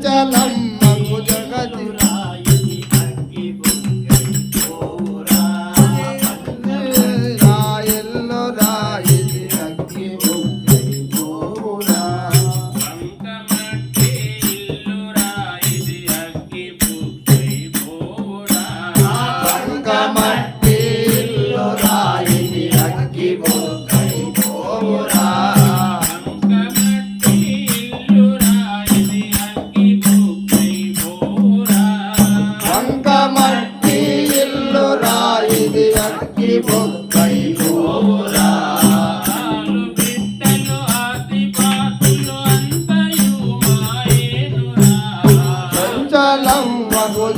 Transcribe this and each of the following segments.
dalam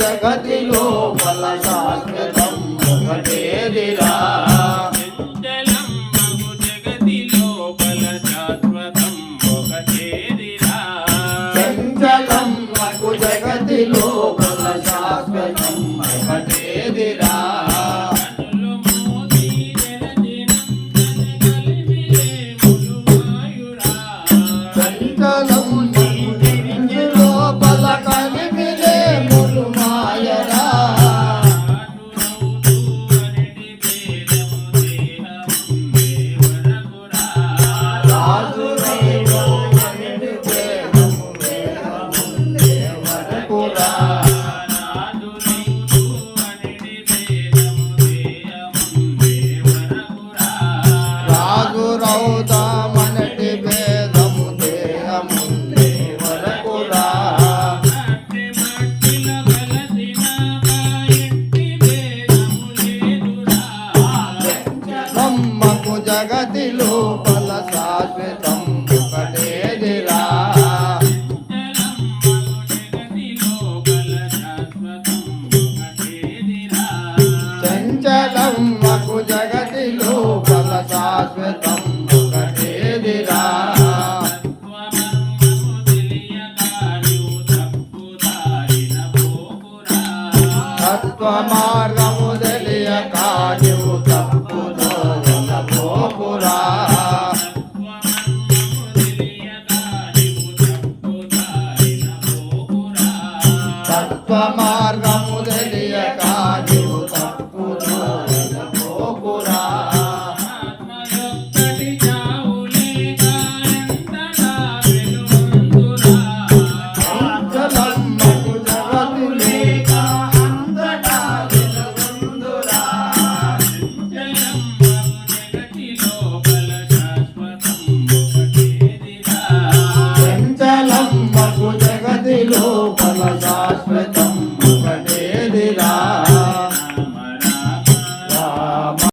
జగతిలో బల శాశ్వతం ఒకటేదిరా జగతిలో జగతి లోపల శాశ్వతం ఒకటేదిరా. చంచలం మకు జగతి లోపల శాశ్వతం ఒకటేదిరా. తత్వ మార్గం